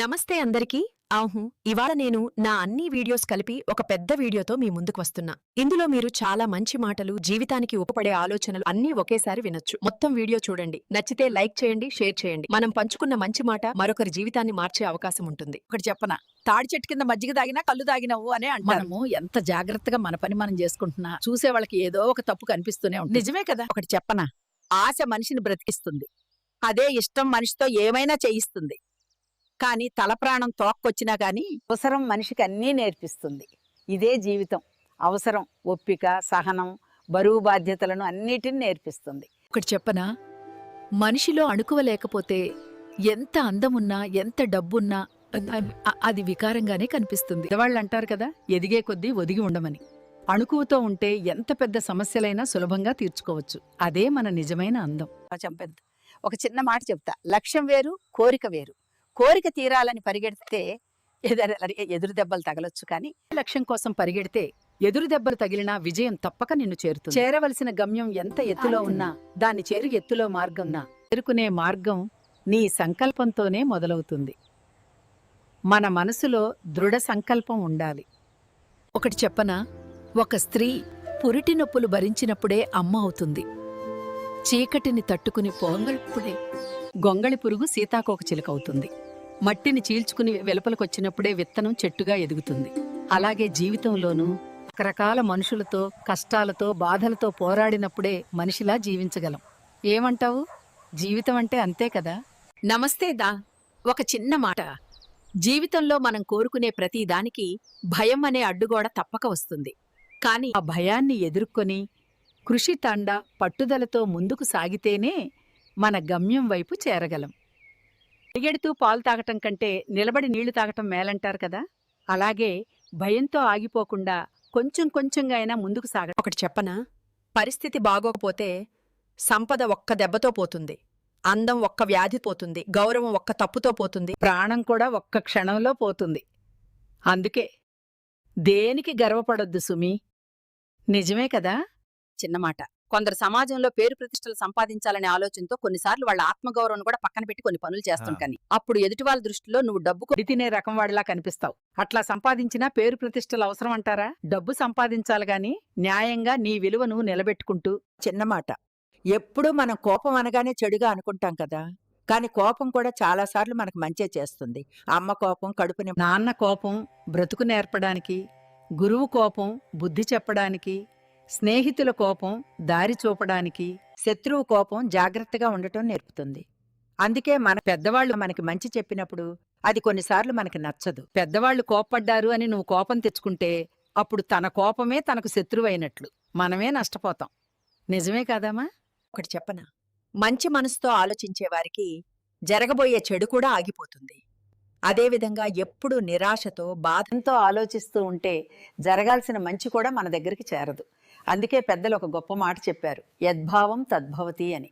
నమస్తే అందరికీ. ఆహు ఇవాళ నేను నా అన్ని వీడియోస్ కలిపి ఒక పెద్ద వీడియోతో మీ ముందుకు వస్తున్నా. ఇందులో మీరు చాలా మంచి మాటలు జీవితానికి ఉపపడే ఆలోచనలు అన్నీ ఒకేసారి వినొచ్చు. మొత్తం వీడియో చూడండి. నచ్చితే లైక్ చేయండి షేర్ చేయండి. మనం పంచుకున్న మంచి మాట మరొకరి జీవితాన్ని మార్చే అవకాశం ఉంటుంది. ఒకటి చెప్పనా? తాడి చెట్టు కింద మజ్జిగ తాగినా కళ్ళు తాగినవు అనే అంటారు. మనము ఎంత జాగ్రత్తగా మన పని మనం చేసుకుంటున్నా చూసే వాళ్ళకి ఏదో ఒక తప్పు కనిపిస్తూనే ఉంటుంది. నిజమే కదా. ఒకటి చెప్పనా? ఆశ మనిషిని బ్రతికిస్తుంది. అదే ఇష్టం మనిషితో ఏమైనా చేయిస్తుంది. కానీ తల ప్రాణం తోక్కొచ్చినా గాని అవసరం మనిషికి అన్నీ నేర్పిస్తుంది. ఇదే జీవితం. అవసరం ఒప్పిక సహనం బరువు బాధ్యతలను అన్నిటిని నేర్పిస్తుంది. ఒకటి చెప్పనా? మనిషిలో అణుకువ లేకపోతే ఎంత అందమున్నా ఎంత డబ్బున్నా అది వికారంగానే కనిపిస్తుంది. వాళ్ళు అంటారు కదా ఎదిగే కొద్దీ ఒదిగి ఉండమని. అణుకువతో ఉంటే ఎంత పెద్ద సమస్యలైనా సులభంగా తీర్చుకోవచ్చు. అదే మన నిజమైన అందం. చంపెద్ద ఒక చిన్న మాట చెప్తా. లక్ష్యం వేరు కోరిక వేరు. కోరిక తీరాలని పరిగెడితే ఎదురు ఎదురు దెబ్బలు తగలొచ్చు కానీ లక్ష్యం కోసం పరిగెడితే ఎదురు దెబ్బలు తగిలినా విజయం తప్పక నిన్ను చేరుతుంది. చేరవలసిన గమ్యం ఎంత ఎత్తులో ఉన్నా దాన్ని చేరు ఎత్తులో మార్గం నా. చేరుకునే మార్గం నీ సంకల్పంతోనే మొదలవుతుంది. మన మనసులో దృఢ సంకల్పం ఉండాలి. ఒకటి చెప్పనా? ఒక స్త్రీ పురిటి నొప్పులు భరించినప్పుడే అమ్మ అవుతుంది. చీకటిని తట్టుకుని పొంగళిప్పుడే గొంగళి పురుగు సీతాకోక చిలుక అవుతుంది. మట్టిని చీల్చుకుని వెలుపలకొచ్చినప్పుడే విత్తనం చెట్టుగా ఎదుగుతుంది. అలాగే జీవితంలోనూ రకరకాల మనుషులతో కష్టాలతో బాధలతో పోరాడినప్పుడే మనిషిలా జీవించగలం. ఏమంటావు? జీవితం అంటే అంతే కదా? నమస్తే దా. ఒక చిన్న మాట. జీవితంలో మనం కోరుకునే ప్రతి దానికి భయం అనే అడ్డుగోడ తప్పక వస్తుంది. కానీ ఆ భయాన్ని ఎదుర్కొని కృషి తండ పట్టుదలతో ముందుకు సాగితేనే మన గమ్యం వైపు చేరగలం. పరిగెడుతూ పాలు తాగటం కంటే నిలబడి నీళ్ళు తాగటం మేలంటారు కదా? అలాగే భయంతో ఆగిపోకుండా కొంచెం కొంచెంగా అయినా ముందుకు సాగ ఒకటి చెప్పనా? పరిస్థితి బాగోకపోతే సంపద ఒక్క దెబ్బతో పోతుంది. అందం ఒక్క వ్యాధి పోతుంది. గౌరవం ఒక్క తప్పుతో పోతుంది. ప్రాణం కూడా ఒక్క క్షణంలో పోతుంది. అందుకే దేనికి గర్వపడొద్దు సుమి? నిజమే కదా? చిన్నమాట. కొందరు సమాజంలో పేరు ప్రతిష్టలు సంపాదించాలనే ఆలోచనతో కొన్నిసార్లు వాళ్ళ ఆత్మగౌరవం కూడా పక్కన పెట్టి కొన్ని పనులు చేస్తుంటాని అప్పుడు ఎదుటి వాళ్ళ దృష్టిలో నువ్వు డబ్బు కొడి తినే రకం వాడిలా కనిపిస్తావు. అట్లా సంపాదించినా పేరు ప్రతిష్టలు అవసరం అంటారా? డబ్బు సంపాదించాలి గాని న్యాయంగా నీ విలువను నిలబెట్టుకుంటూ. చిన్నమాట ఎప్పుడూ మనం కోపం అనగానే చెడుగా అనుకుంటాం కదా. కానీ కోపం కూడా చాలాసార్లు మనకు మంచే చేస్తుంది. అమ్మ కోపం కడుపుని నాన్న కోపం బ్రతుకు నేర్పడానికి గురువు కోపం బుద్ధి చెప్పడానికి స్నేహితుల కోపం దారి చూపడానికి శత్రువు కోపం జాగ్రత్తగా ఉండటం నేర్పుతుంది. అందుకే మన పెద్దవాళ్ళు మనకి మంచి చెప్పినప్పుడు అది కొన్నిసార్లు మనకి నచ్చదు. పెద్దవాళ్ళు కోప్పడ్డారు అని నువ్వు కోపం తెచ్చుకుంటే అప్పుడు తన కోపమే తనకు శత్రువైనట్లు. మనమే నష్టపోతాం. నిజమే కాదమ్మా? ఒకటి చెప్పనా? మంచి మనసుతో ఆలోచించే వారికి జరగబోయే చెడు కూడా ఆగిపోతుంది. అదేవిధంగా ఎప్పుడూ నిరాశతో బాధంతో ఆలోచిస్తూ ఉంటే జరగాల్సిన మంచి కూడా మన దగ్గరికి చేరదు. అందుకే పెద్దలు ఒక గొప్ప మాట చెప్పారు యద్భావం తద్భవతి అని.